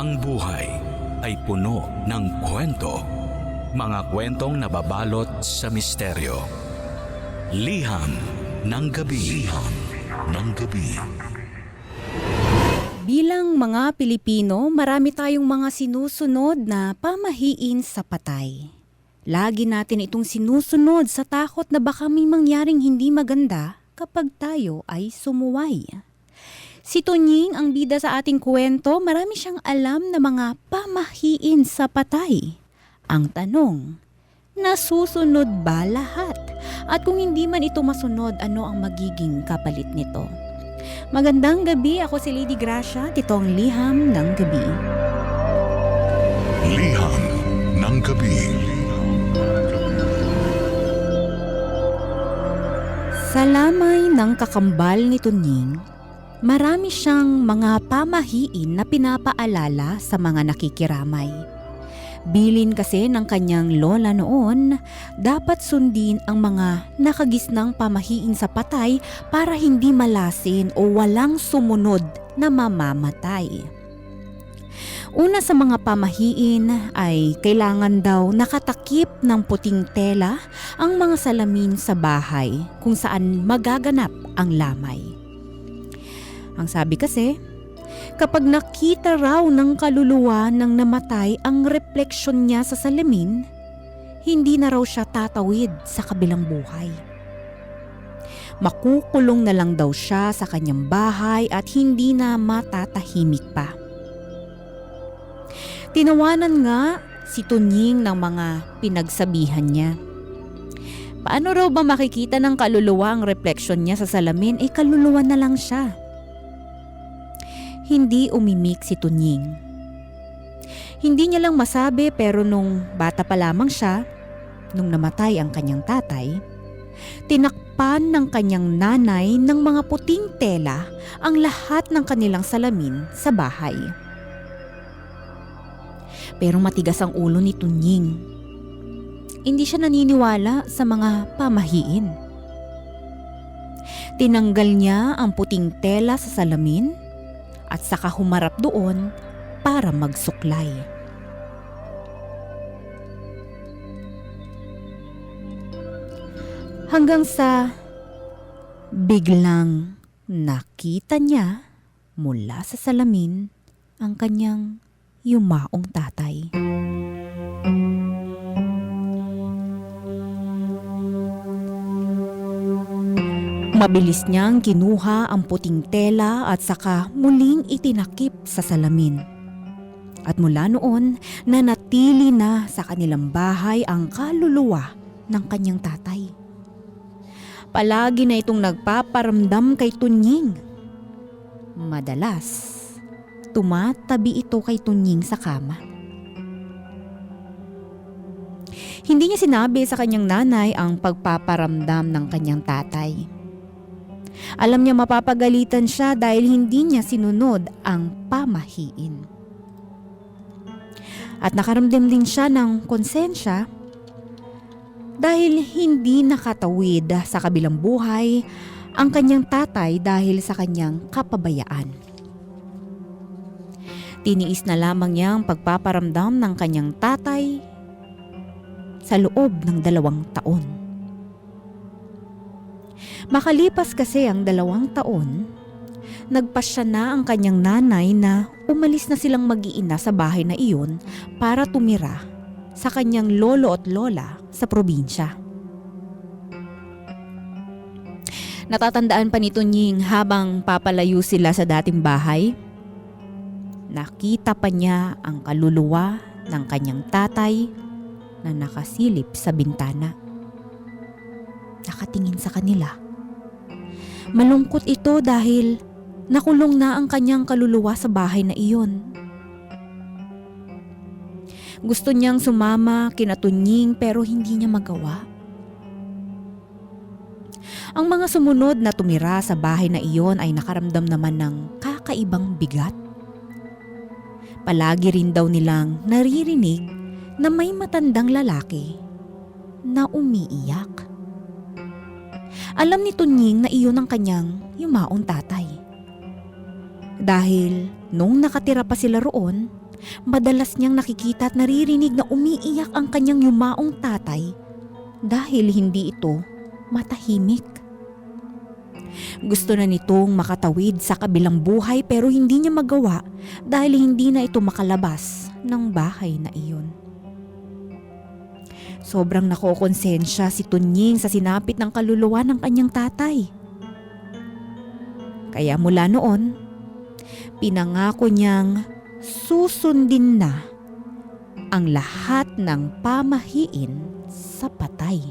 Ang buhay ay puno ng kwento. Mga kwentong nababalot sa misteryo. Liham ng gabi. Liham ng gabi. Bilang mga Pilipino, marami tayong mga sinusunod na pamahiin sa patay. Lagi natin itong sinusunod sa takot na baka may mangyaring hindi maganda kapag tayo ay sumuway. Si Tunying ang bida sa ating kwento, marami siyang alam na mga pamahiin sa patay. Ang tanong, nasusunod ba lahat? At kung hindi man ito masunod, ano ang magiging kapalit nito? Magandang gabi, ako si Lady Gracia, titong liham ng gabi. Liham ng gabi. Sa lamay ng kakambal ni Tunying, marami siyang mga pamahiin na pinapaalala sa mga nakikiramay. Bilin kasi ng kanyang lola noon, dapat sundin ang mga nakagisnang pamahiin sa patay para hindi malasin o walang sumunod na mamamatay. Una sa mga pamahiin ay kailangan daw nakatakip ng puting tela ang mga salamin sa bahay kung saan magaganap ang lamay. Ang sabi kasi, kapag nakita raw ng kaluluwa ng namatay ang refleksyon niya sa salamin, hindi na raw siya tatawid sa kabilang buhay. Makukulong na lang daw siya sa kanyang bahay at hindi na matatahimik pa. Tinawanan nga si Tunying ng mga pinagsabihan niya. Paano raw ba makikita ng kaluluwa ang refleksyon niya sa salamin? Eh kaluluwa na lang siya. Hindi umimik si Tunying. Hindi niya lang masabi pero nung bata pa lamang siya, nung namatay ang kanyang tatay, tinakpan ng kanyang nanay ng mga puting tela ang lahat ng kanilang salamin sa bahay. Pero matigas ang ulo ni Tunying. Hindi siya naniniwala sa mga pamahiin. Tinanggal niya ang puting tela sa salamin at saka humarap doon para magsuklay. Hanggang sa biglang nakita niya mula sa salamin ang kanyang yumaong tatay. Mabilis niyang kinuha ang puting tela at saka muling itinakip sa salamin. At mula noon, nanatili na sa kanilang bahay ang kaluluwa ng kanyang tatay. Palagi na itong nagpaparamdam kay Tunying. Madalas, tumatabi ito kay Tunying sa kama. Hindi niya sinabi sa kanyang nanay ang pagpaparamdam ng kanyang tatay. Alam niya mapapagalitan siya dahil hindi niya sinunod ang pamahiin. At nakaramdam din siya ng konsensya dahil hindi nakatawid sa kabilang buhay ang kanyang tatay dahil sa kanyang kapabayaan. Tiniis na lamang niya ang pagpaparamdam ng kanyang tatay sa loob ng dalawang taon. Makalipas kasi ang dalawang taon, nagpasya na ang kanyang nanay na umalis na silang mag-iina sa bahay na iyon para tumira sa kanyang lolo at lola sa probinsya. Natatandaan pa ni Tunying habang papalayo sila sa dating bahay. Nakita pa niya ang kaluluwa ng kanyang tatay na nakasilip sa bintana. Nakatingin sa kanila. Malungkot ito dahil nakulong na ang kanyang kaluluwa sa bahay na iyon. Gusto niyang sumama kinatunying pero hindi niya magawa. Ang mga sumunod na tumira sa bahay na iyon ay nakaramdam naman ng kakaibang bigat. Palagi rin daw nilang naririnig na may matandang lalaki na umiiyak. Alam ni Tunying na iyon ang kanyang yumaong tatay. Dahil nung nakatira pa sila roon, Madalas niyang nakikita at naririnig na umiiyak ang kanyang yumaong tatay dahil hindi ito matahimik. Gusto na nitong makatawid sa kabilang buhay pero hindi niya magawa dahil hindi na ito makalabas ng bahay na iyon. Sobrang nakokonsensya si Tunying sa sinapit ng kaluluwa ng kanyang tatay. Kaya mula noon, pinangako niyang susundin na ang lahat ng pamahiin sa patay.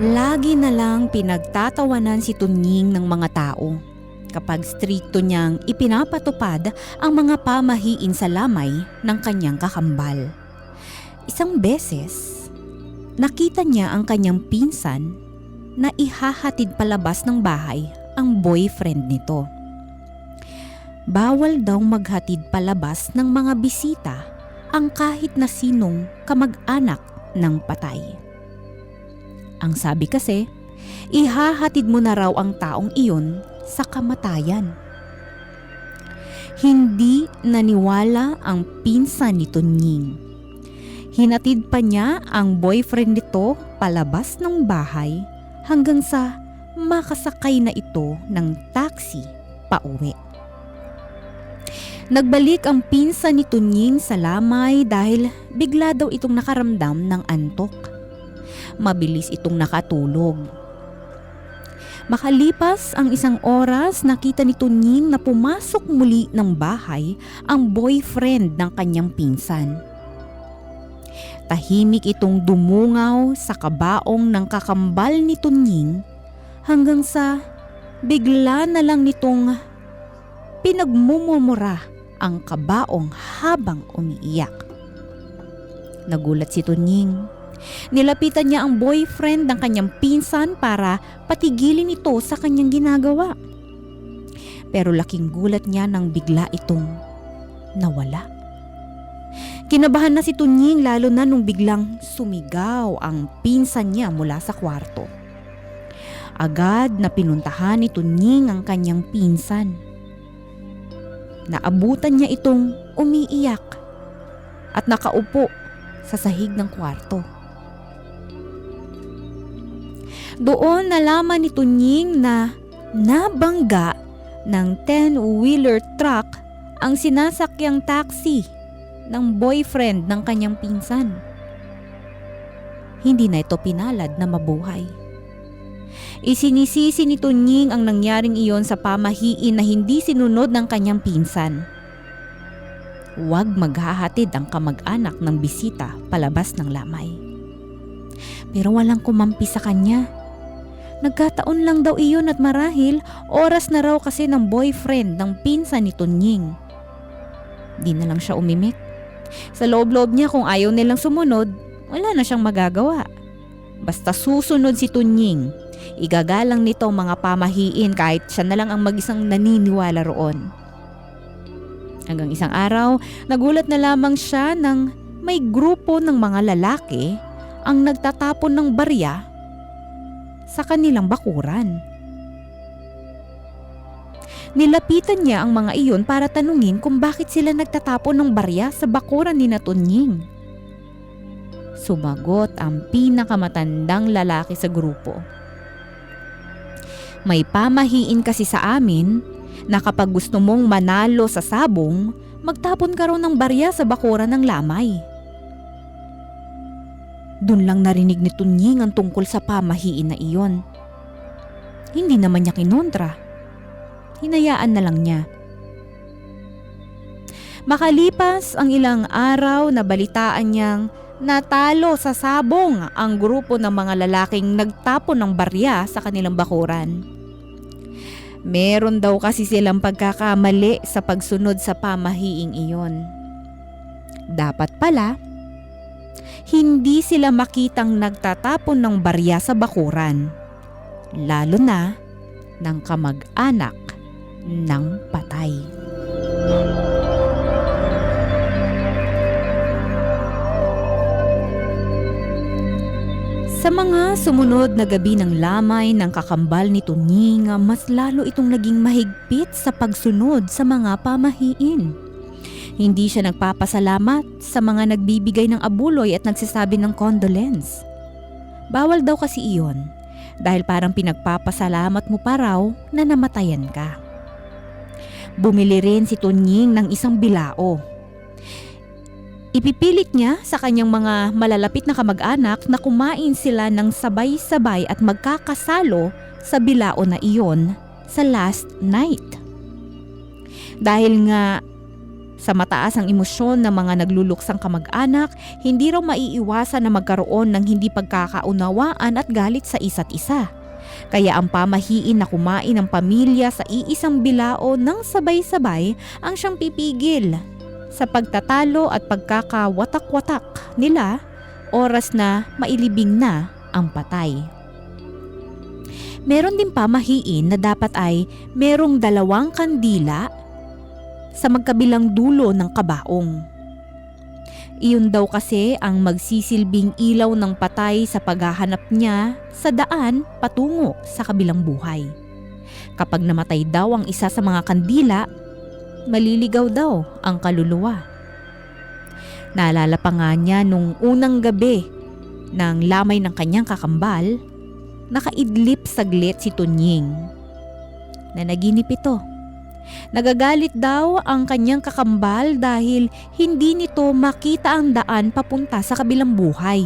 Lagi na lang pinagtatawanan si Tunying ng mga tao kapag strikto niyang ipinapatupad ang mga pamahiin sa lamay ng kanyang kakambal. Isang beses, nakita niya ang kanyang pinsan na ihahatid palabas ng bahay ang boyfriend nito. Bawal daw maghatid palabas ng mga bisita ang kahit na sinong kamag-anak ng patay. Ang sabi kasi, ihahatid mo na raw ang taong iyon sa kamatayan. Hindi naniwala ang pinsan ni Tunying. Hinatid pa niya ang boyfriend nito palabas ng bahay hanggang sa makasakay na ito ng taxi pauwi. Nagbalik ang pinsan ni Tunying sa lamay dahil bigla daw itong nakaramdam ng antok. Mabilis itong nakatulog. Makalipas ang isang oras, nakita ni Tunying na pumasok muli ng bahay ang boyfriend ng kanyang pinsan. Tahimik itong dumungaw sa kabaong ng kakambal ni Tunying hanggang sa bigla na lang nitong pinagmumumura ang kabaong habang umiiyak. Nagulat si Tunying. Nilapitan niya ang boyfriend ng kanyang pinsan para patigilin ito sa kanyang ginagawa. Pero laking gulat niya nang bigla itong nawala. Kinabahan na si Tunying lalo na nung biglang sumigaw ang pinsan niya mula sa kwarto. Agad na pinuntahan ni Tunying ang kanyang pinsan. Naabutan niya itong umiiyak at nakaupo sa sahig ng kwarto. Doon nalaman ni Tunying na nabangga ng 10-wheeler truck ang sinasakyang taxi ng boyfriend ng kanyang pinsan. Hindi na ito pinalad na mabuhay. Isinisisi ni Tunying ang nangyaring iyon sa pamahiin na hindi sinunod ng kanyang pinsan. Huwag maghahatid ang kamag-anak ng bisita palabas ng lamay. Pero walang kumampi sa kanya. Nagkataon lang daw iyon at marahil oras na raw kasi ng boyfriend ng pinsan ni Tunying. Di na lang siya umimik. Sa loob-loob niya kung ayaw nilang sumunod, wala na siyang magagawa. Basta susunod si Tunying, igagalang nito mga pamahiin kahit siya na lang ang mag-isang naniniwala roon. Hanggang isang araw, nagulat na lamang siya ng may grupo ng mga lalaki ang nagtatapon ng barya sa kanilang bakuran. Nilapitan niya ang mga iyon para tanungin kung bakit sila nagtatapon ng barya sa bakuran ni Natunying. Sumagot ang pinakamatandang lalaki sa grupo. May pamahiin kasi sa amin na kapag gusto mong manalo sa sabong, magtapon ka raw ng barya sa bakuran ng lamay. Doon lang narinig ni Tunying ang tungkol sa pamahiin na iyon. Hindi naman niya kinontra. Hinayaan na lang niya. Makalipas ang ilang araw na balitaan niyang natalo sa sabong ang grupo ng mga lalaking nagtapon ng barya sa kanilang bakuran. Meron daw kasi silang pagkakamali sa pagsunod sa pamahiing iyon. Dapat pala, hindi sila makitang nagtatapon ng barya sa bakuran. Lalo na ng kamag-anak ng patay. Sa mga sumunod na gabi ng lamay ng kakambal ni Tunying, mas lalo itong naging mahigpit sa pagsunod sa mga pamahiin. Hindi siya nagpapasalamat sa mga nagbibigay ng abuloy at nagsasabi ng condolence. Bawal daw kasi iyon dahil parang pinagpapasalamat mo pa raw na namatayan ka. Bumili rin si Tunying ng isang bilao. Ipipilit niya sa kanyang mga malalapit na kamag-anak na kumain sila ng sabay-sabay at magkakasalo sa bilao na iyon sa last night. Dahil nga sa mataas ang emosyon ng mga nagluluksang kamag-anak, hindi raw maiiwasan na magkaroon ng hindi pagkakaunawaan at galit sa isa't isa. Kaya ang pamahiin na kumain ng pamilya sa iisang bilao ng sabay-sabay ang siyang pipigil sa pagtatalo at pagkakawatak-watak nila oras na mailibing na ang patay. Meron din pamahiin na dapat ay merong dalawang kandila sa magkabilang dulo ng kabaong. Iyon daw kasi ang magsisilbing ilaw ng patay sa paghahanap niya sa daan patungo sa kabilang buhay. Kapag namatay daw ang isa sa mga kandila, maliligaw daw ang kaluluwa. Naalala pa nga niya nung unang gabi ng lamay ng kanyang kakambal, nakaidlip saglit si Tunying. Nanaginip ito. Nagagalit daw ang kanyang kakambal dahil hindi nito makita ang daan papunta sa kabilang buhay.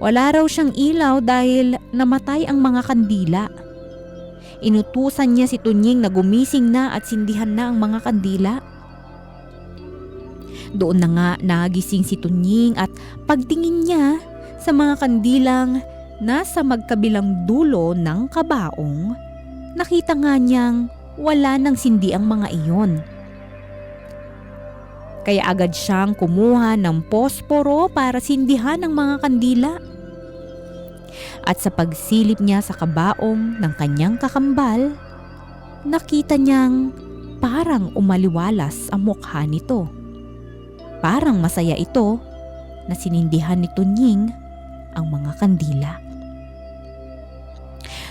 Wala raw siyang ilaw dahil namatay ang mga kandila. Inutusan niya si Tunying na gumising na at sindihan na ang mga kandila. Doon na nga nagising si Tunying at pagtingin niya sa mga kandilang nasa magkabilang dulo ng kabaong, nakita nga niyang wala nang sindi ang mga iyon. Kaya agad siyang kumuha ng posporo para sindihan ang mga kandila. At sa pagsilip niya sa kabaong ng kanyang kakambal, nakita niyang parang umaliwalas ang mukha nito. Parang masaya ito na sinindihan ni Tunying ang mga kandila.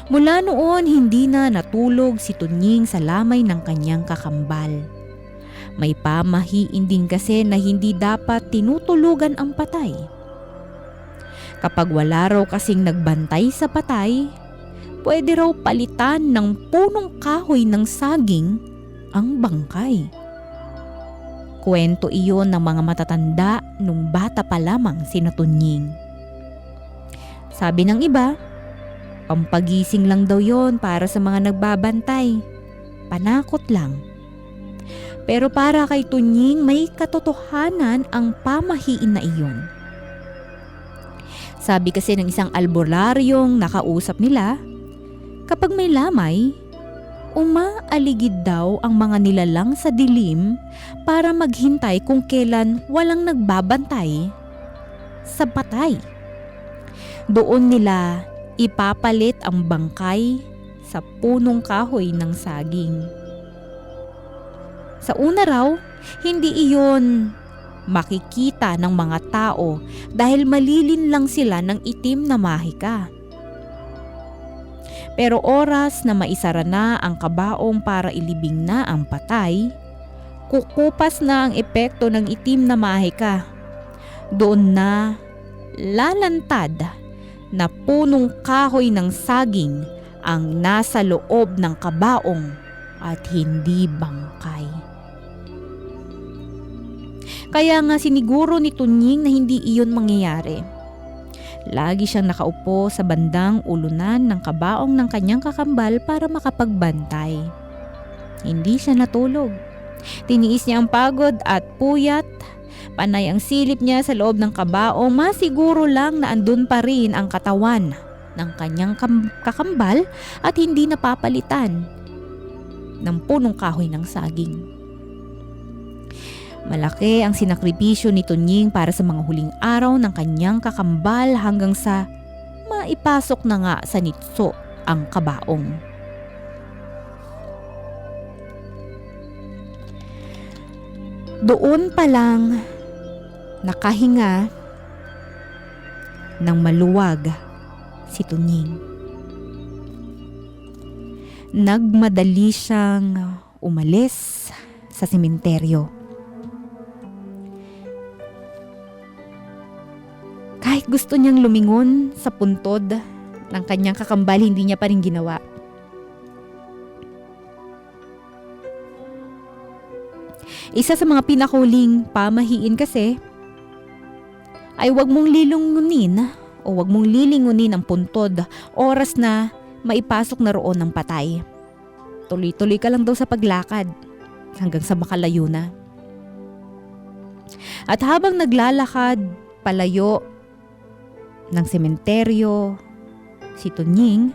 Mula noon hindi na natulog si Tunying sa lamay ng kanyang kakambal. May pamahiin din kasi na hindi dapat tinutulugan ang patay. Kapag wala raw kasing nagbantay sa patay, pwede raw palitan ng punong kahoy ng saging ang bangkay. Kwento iyon ng mga matatanda nung bata pa lamang si Natunying. Sabi ng iba, pampagising lang daw yon para sa mga nagbabantay. Panakot lang. Pero para kay Tunying may katotohanan ang pamahiin na iyon. Sabi kasi ng isang albularyong nakausap nila, kapag may lamay, umaaligid daw ang mga nilalang sa dilim para maghintay kung kailan walang nagbabantay sa patay. Doon nila ipapalit ang bangkay sa punong kahoy ng saging. Sa una raw, hindi iyon makikita ng mga tao dahil malilin lang sila ng itim na mahika. Pero oras na maisara na ang kabaong para ilibing na ang patay, kukupas na ang epekto ng itim na mahika. Doon na lalantad na punong kahoy ng saging ang nasa loob ng kabaong at hindi bangkay. Kaya nga siniguro ni Tunying na hindi iyon mangyayari. Lagi siyang nakaupo sa bandang ulunan ng kabaong ng kanyang kakambal para makapagbantay. Hindi siya natulog. Tiniis niya ang pagod at puyat. Panay ang silip niya sa loob ng kabaong, masiguro lang na andun pa rin ang katawan ng kanyang kam- kakambal at hindi napapalitan ng punong kahoy ng saging. Malaki ang sinakripisyo ni Tunying para sa mga huling araw ng kanyang kakambal hanggang sa maipasok na nga sa nitso ang kabaong. Doon pa lang nakahinga ng maluwag si Tunying. Nagmadali siyang umalis sa simenteryo. Kahit gusto niyang lumingon sa puntod ng kanyang kakambal, hindi niya pa rin ginawa. Isa sa mga pinakahuling pamahiin kasi ay wag mong lilungunin o wag mong lilingunin ang puntod oras na maipasok na roon ng patay. Tuloy-tuloy ka lang daw sa paglakad hanggang sa makalayo na. At habang naglalakad palayo ng sementeryo, si Tunying,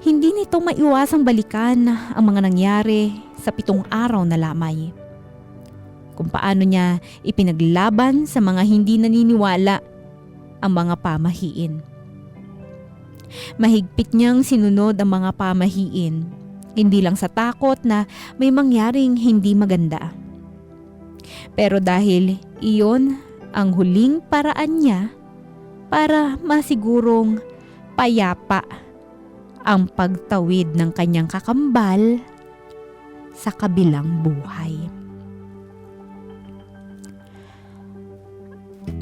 hindi nito maiwasang balikan ang mga nangyari sa pitong araw na lamay. Kung paano niya ipinaglaban sa mga hindi naniniwala ang mga pamahiin. Mahigpit niyang sinunod ang mga pamahiin, hindi lang sa takot na may mangyaring hindi maganda. Pero dahil iyon ang huling paraan niya para masigurong payapa ang pagtawid ng kanyang kakambal sa kabilang buhay.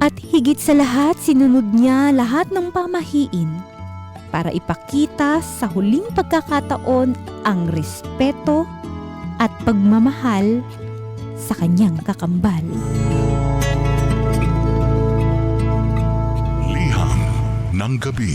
At higit sa lahat, sinunod niya lahat ng pamahiin para ipakita sa huling pagkakataon ang respeto at pagmamahal sa kanyang kakambal. Liham ng gabi.